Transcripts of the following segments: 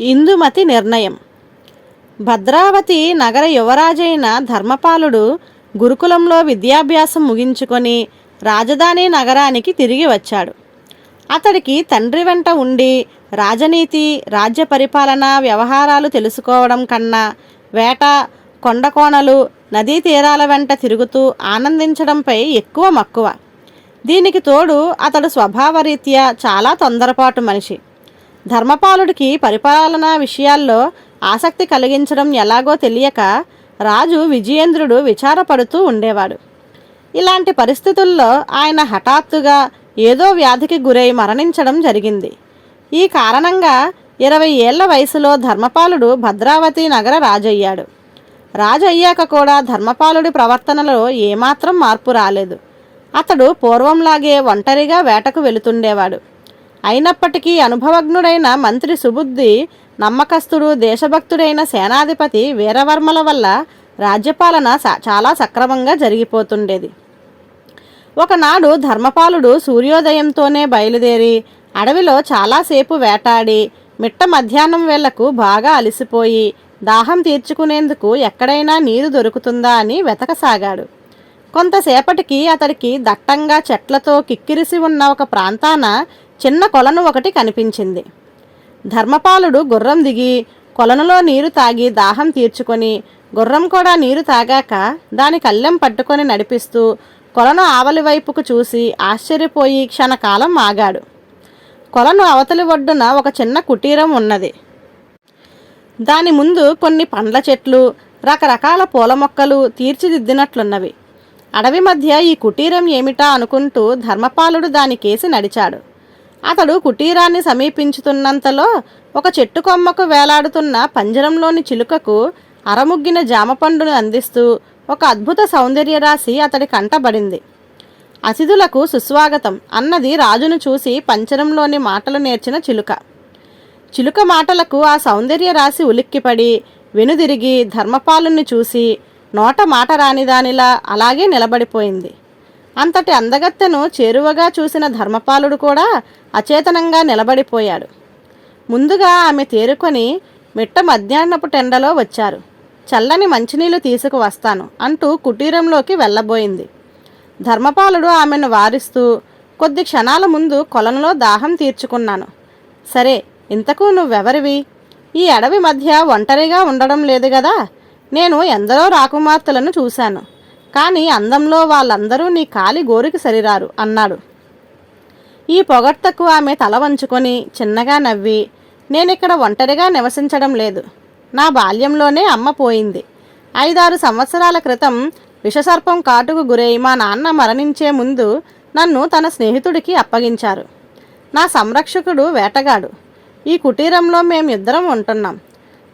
ఇందుమతి నిర్ణయం. భద్రావతి నగర యువరాజైన ధర్మపాలుడు గురుకులంలో విద్యాభ్యాసం ముగించుకొని రాజధాని నగరానికి తిరిగి వచ్చాడు. అతడికి తండ్రి వెంట ఉండి రాజనీతి రాజ్య పరిపాలన వ్యవహారాలు తెలుసుకోవడం కన్నా వేట కొండకోణలు నదీ తీరాల వెంట తిరుగుతూ ఆనందించడంపై ఎక్కువ మక్కువ. దీనికి తోడు అతడు స్వభావరీత్యా చాలా తొందరపాటు మనిషి. ధర్మపాలుడికి పరిపాలనా విషయాల్లో ఆసక్తి కలిగించడం ఎలాగో తెలియక రాజు విజయేంద్రుడు విచారపడుతూ ఉండేవాడు. ఇలాంటి పరిస్థితుల్లో ఆయన హఠాత్తుగా ఏదో వ్యాధికి గురై మరణించడం జరిగింది. ఈ కారణంగా ఇరవై ఏళ్ళ వయసులో ధర్మపాలుడు భద్రావతి నగర రాజయ్యాడు. రాజయ్యాక కూడా ధర్మపాలుడి ప్రవర్తనలో ఏమాత్రం మార్పు రాలేదు. అతడు పూర్వంలాగే ఒంటరిగా వేటకు వెళుతుండేవాడు. అయినప్పటికీ అనుభవజ్ఞుడైన మంత్రి సుబుద్ధి నమ్మకస్తుడు దేశభక్తుడైన సేనాధిపతి వీరవర్మల వల్ల రాజ్యపాలన చాలా సక్రమంగా జరిగిపోతుండేది. ఒకనాడు ధర్మపాలుడు సూర్యోదయంతోనే బయలుదేరి అడవిలో చాలాసేపు వేటాడి మిట్ట మధ్యాహ్నం వేళ్ళకు బాగా అలసిపోయి దాహం తీర్చుకునేందుకు ఎక్కడైనా నీరు దొరుకుతుందా అని వెతకసాగాడు. కొంతసేపటికి అతడికి దట్టంగా చెట్లతో కిక్కిరిసి ఉన్న ఒక ప్రాంతాన చిన్న కొలను ఒకటి కనిపించింది. ధర్మపాలుడు గుర్రం దిగి కొలనులో నీరు తాగి దాహం తీర్చుకొని గుర్రం కూడా నీరు తాగాక దాని కళ్ళెం పట్టుకొని నడిపిస్తూ కొలను ఆవలి వైపుకు చూసి ఆశ్చర్యపోయి క్షణకాలం ఆగాడు. కొలను అవతలి ఒడ్డున ఒక చిన్న కుటీరం ఉన్నది. దాని ముందు కొన్ని పండ్ల చెట్లు రకరకాల పూల మొక్కలు తీర్చిదిద్దినట్లున్నవి. అడవి మధ్య ఈ కుటీరం ఏమిటా అనుకుంటూ ధర్మపాలుడు దానికేసి నడిచాడు. అతడు కుటీరాన్ని సమీపించుతున్నంతలో ఒక చెట్టు కొమ్మకు వేలాడుతున్న పంజరంలోని చిలుకకు అరముగ్గిన జామపండును అందిస్తూ ఒక అద్భుత సౌందర్యరాశి అతడి కంటబడింది. అతిథులకు సుస్వాగతం అన్నది రాజును చూసి పంచరంలోని మాటలు నేర్చిన చిలుక. చిలుక మాటలకు ఆ సౌందర్య రాశి ఉలిక్కిపడి వెనుదిరిగి ధర్మపాలుని చూసి నోట మాట రానిదానిలా అలాగే నిలబడిపోయింది. అంతటి అందగత్తెను చేరువగా చూసిన ధర్మపాలుడు కూడా అచేతనంగా నిలబడిపోయాడు. ముందుగా ఆమె తేరుకొని మిట్ట మధ్యాహ్నపు టెండలో వచ్చారు. చల్లని మంచినీళ్ళు తీసుకువస్తాను అంటూ కుటీరంలోకి వెళ్ళబోయింది. ధర్మపాలుడు ఆమెను వారిస్తూ కొద్ది క్షణాల ముందు కొలంలో దాహం తీర్చుకున్నాను. సరే ఇంతకు నువ్వెవరివి? ఈ అడవి మధ్య ఒంటరిగా ఉండడం లేదు కదా నేను ఎందరో రాకుమార్తెలను చూశాను. కానీ అందంలో వాళ్ళందరూ నీ కాలి గోరికి సరిరారు అన్నాడు. ఈ పొగడ్తకు ఆమె తల వంచుకొని చిన్నగా నవ్వి నేనిక్కడ ఒంటరిగా నివసించడం లేదు. నా బాల్యంలోనే అమ్మ పోయింది. ఐదారు సంవత్సరాల క్రితం విషసర్పం కాటుకు గురై మా నాన్న మరణించే ముందు నన్ను తన స్నేహితుడికి అప్పగించారు. నా సంరక్షకుడు వేటగాడు. ఈ కుటీరంలో మేమిద్దరం ఉంటున్నాం.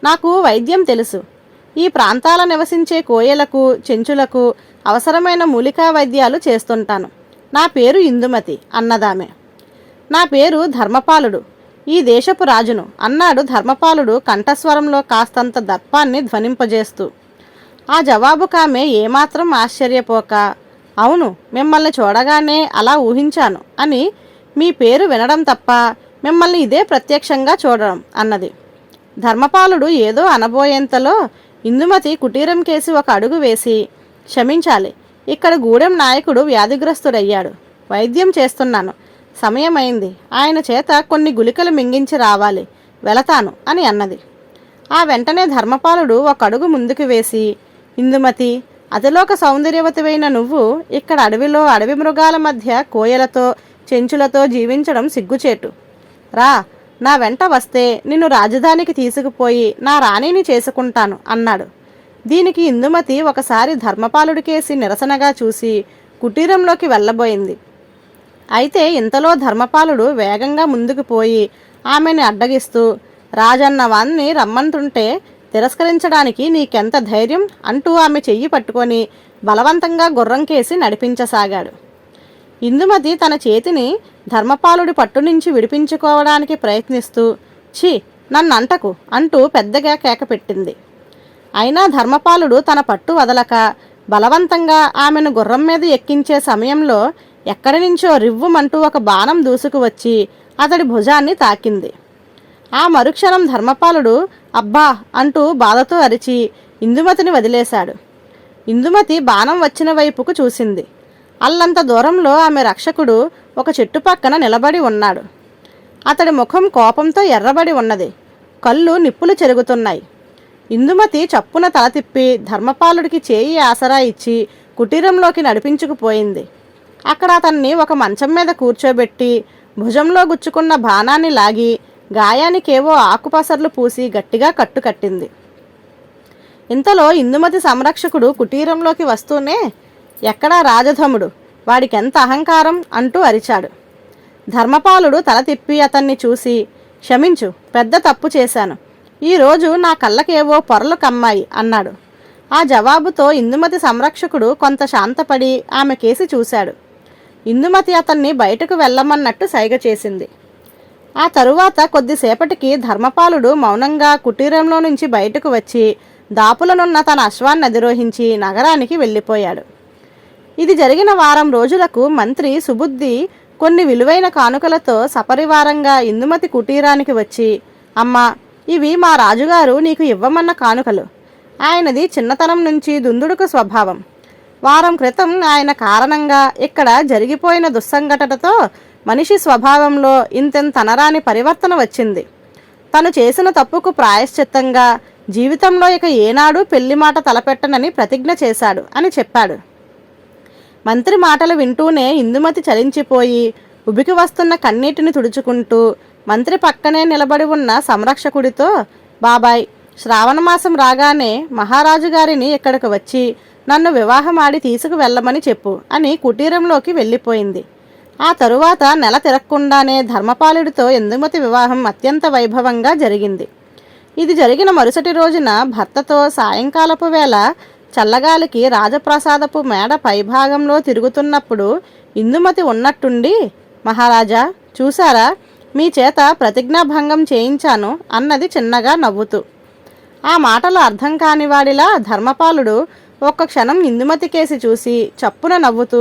నాకు వైద్యం తెలుసు. ఈ ప్రాంతాల నివసించే కోయలకు చెంచులకు అవసరమైన మూలికా వైద్యాలు చేస్తుంటాను. నా పేరు ఇందుమతి అన్నదామె. నా పేరు ధర్మపాలుడు. ఈ దేశపు రాజును అన్నాడు ధర్మపాలుడు కంఠస్వరంలో కాస్తంత దర్పాన్ని ధ్వనింపజేస్తూ. ఆ జవాబుకామె ఏమాత్రం ఆశ్చర్యపోక అవును మిమ్మల్ని చూడగానే అలా ఊహించాను అని మీ పేరు వినడం తప్ప మిమ్మల్ని ఇదే ప్రత్యక్షంగా చూడడం అన్నది. ధర్మపాలుడు ఏదో అనబోయేంతలో ఇందుమతి కుటీరం కేసి ఒక అడుగు వేసి క్షమించాలి ఇక్కడ గూడెం నాయకుడు వ్యాధిగ్రస్తుడయ్యాడు. వైద్యం చేస్తున్నాను. సమయమైంది. ఆయన చేత కొన్ని గుళికలు మింగించి రావాలి. వెళతాను అని అన్నది. ఆ వెంటనే ధర్మపాలుడు ఒక అడుగు ముందుకు వేసి ఇందుమతి అతిలోక సౌందర్యవతివైన నువ్వు ఇక్కడ అడవిలో అడవి మృగాల మధ్య కోయలతో చెంచులతో జీవించడం సిగ్గుచేటు. రా నా వెంట వస్తే నిన్ను రాజధానికి తీసుకుపోయి నా రాణిని చేసుకుంటాను అన్నాడు. దీనికి ఇందుమతి ఒకసారి ధర్మపాలుడికేసి నిరసనగా చూసి కుటీరంలోకి వెళ్ళబోయింది. అయితే ఇంతలో ధర్మపాలుడు వేగంగా ముందుకు పోయి ఆమెని అడ్డగిస్తూ రాజన్న వాన్ని రమ్మంటుంటే తిరస్కరించడానికి నీకెంత ధైర్యం? అంటూ ఆమె చెయ్యి పట్టుకొని బలవంతంగా గుర్రంకేసి నడిపించసాగాడు. ఇందుమతి తన చేతిని ధర్మపాలుడి పట్టు నుంచి విడిపించుకోవడానికి ప్రయత్నిస్తూ ఛీ నన్నంటకు అంటూ పెద్దగా కేక పెట్టింది. అయినా ధర్మపాలుడు తన పట్టు వదలక బలవంతంగా ఆమెను గుర్రం మీద ఎక్కించే సమయంలో ఎక్కడి నుంచో రివ్వుమంటూ ఒక బాణం దూసుకువచ్చి అతడి భుజాన్ని తాకింది. ఆ మరుక్షణం ధర్మపాలుడు అబ్బా అంటూ బాధతో అరిచి ఇందుమతిని వదిలేశాడు. ఇందుమతి బాణం వచ్చిన వైపుకు చూసింది. అల్లంత దూరంలో ఆమె రక్షకుడు ఒక చెట్టు పక్కన నిలబడి ఉన్నాడు. అతడి ముఖం కోపంతో ఎర్రబడి ఉన్నది. కళ్ళు నిప్పులు చెరుగుతున్నాయి. ఇందుమతి చప్పున తల తిప్పి ధర్మపాలుడికి చేయి ఆసరా ఇచ్చి కుటీరంలోకి నడిపించుకుపోయింది. అక్కడ అతన్ని ఒక మంచం మీద కూర్చోబెట్టి భుజంలో గుచ్చుకున్న బాణాన్ని లాగి గాయానికేవో ఆకుపసర్లు పూసి గట్టిగా కట్టుకట్టింది. ఇంతలో ఇందుమతి సంరక్షకుడు కుటీరంలోకి వస్తూనే ఎక్కడా రాజధముడు. వాడికెంత అహంకారం అంటూ అరిచాడు. ధర్మపాలుడు తల తిప్పి అతన్ని చూసి క్షమించు పెద్ద తప్పు చేశాను. ఈరోజు నా కళ్ళకేవో పొరలు కమ్మాయి అన్నాడు. ఆ జవాబుతో ఇందుమతి సంరక్షకుడు కొంత శాంతపడి ఆమె కేసి చూశాడు. ఇందుమతి అతన్ని బయటకు వెళ్ళమన్నట్టు సైగ చేసింది. ఆ తరువాత కొద్దిసేపటికి ధర్మపాలుడు మౌనంగా కుటీరంలో నుంచి బయటకు వచ్చి దాపులనున్న తన అశ్వాన్ని అధిరోహించి నగరానికి వెళ్ళిపోయాడు. ఇది జరిగిన వారం రోజులకు మంత్రి సుబుద్ధి కొన్ని విలువైన కానుకలతో సపరివారంగా ఇందుమతి కుటీరానికి వచ్చి అమ్మా ఇవి మా రాజుగారు నీకు ఇవ్వమన్న కానుకలు. ఆయనది చిన్నతనం నుంచి దుందుడుకు స్వభావం. వారం క్రితం ఆయన కారణంగా ఇక్కడ జరిగిపోయిన దుస్సంఘటనతో మనిషి స్వభావంలో ఇంతెంతనరాని పరివర్తన వచ్చింది. తను చేసిన తప్పుకు ప్రాయశ్చిత్తంగా జీవితంలో ఇక ఏనాడు పెళ్ళి మాట తలపెట్టనని ప్రతిజ్ఞ చేశాడు అని చెప్పాడు. మంత్రి మాటలు వింటూనే ఇందుమతి చలించిపోయి ఉబికి వస్తున్న కన్నీటిని తుడుచుకుంటూ మంత్రి పక్కనే నిలబడి ఉన్న సంరక్షకుడితో బాబాయ్ శ్రావణమాసం రాగానే మహారాజు గారిని ఇక్కడికి వచ్చి నన్ను వివాహమాడి తీసుకు వెళ్ళమని చెప్పు అని కుటీరంలోకి వెళ్ళిపోయింది. ఆ తరువాత నెల తిరగకుండానే ధర్మపాలుడితో ఇందుమతి వివాహం అత్యంత వైభవంగా జరిగింది. ఇది జరిగిన మరుసటి రోజున భర్తతో సాయంకాలపు వేళ చల్లగాలికి రాజప్రసాదపు మేడ పైభాగంలో తిరుగుతున్నప్పుడు ఇందుమతి ఉన్నట్టుండి మహారాజా చూసారా మీ చేత ప్రతిజ్ఞాభంగం చేయించాను అన్నది చిన్నగా నవ్వుతూ. ఆ మాటలు అర్థం కానివాడిలా ధర్మపాలుడు ఒక్క క్షణం ఇందుమతి కేసి చూసి చప్పున నవ్వుతూ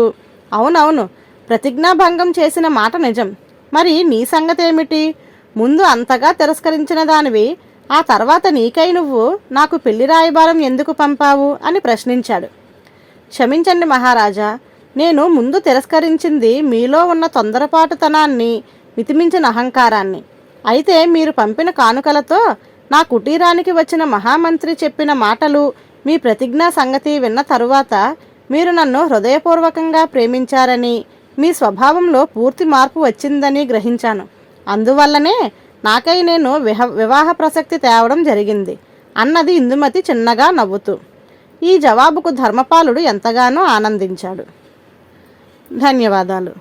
అవునవును ప్రతిజ్ఞాభంగం చేసిన మాట నిజం. మరి నీ సంగతేమిటి? ముందు అంతగా తిరస్కరించిన దానివి ఆ తర్వాత నీకై నువ్వు నాకు పెళ్ళి రాయబారం ఎందుకు పంపావు అని ప్రశ్నించాడు. క్షమించండి మహారాజా నేను ముందు తిరస్కరించింది మీలో ఉన్న తొందరపాటుతనాన్ని మితిమించిన అహంకారాన్ని. అయితే మీరు పంపిన కానుకలతో నా కుటీరానికి వచ్చిన మహామంత్రి చెప్పిన మాటలు మీ ప్రతిజ్ఞా సంగతి విన్న తరువాత మీరు నన్ను హృదయపూర్వకంగా ప్రేమించారని మీ స్వభావంలో పూర్తి మార్పు వచ్చిందని గ్రహించాను. అందువల్లనే నాకై నేను విహ వివాహ ప్రసక్తి తేవడం జరిగింది. అన్నది ఇందుమతి చిన్నగా నవ్వుతూ. ఈ జవాబుకు ధర్మపాలుడు ఎంతగానో ఆనందించాడు. ధన్యవాదాలు.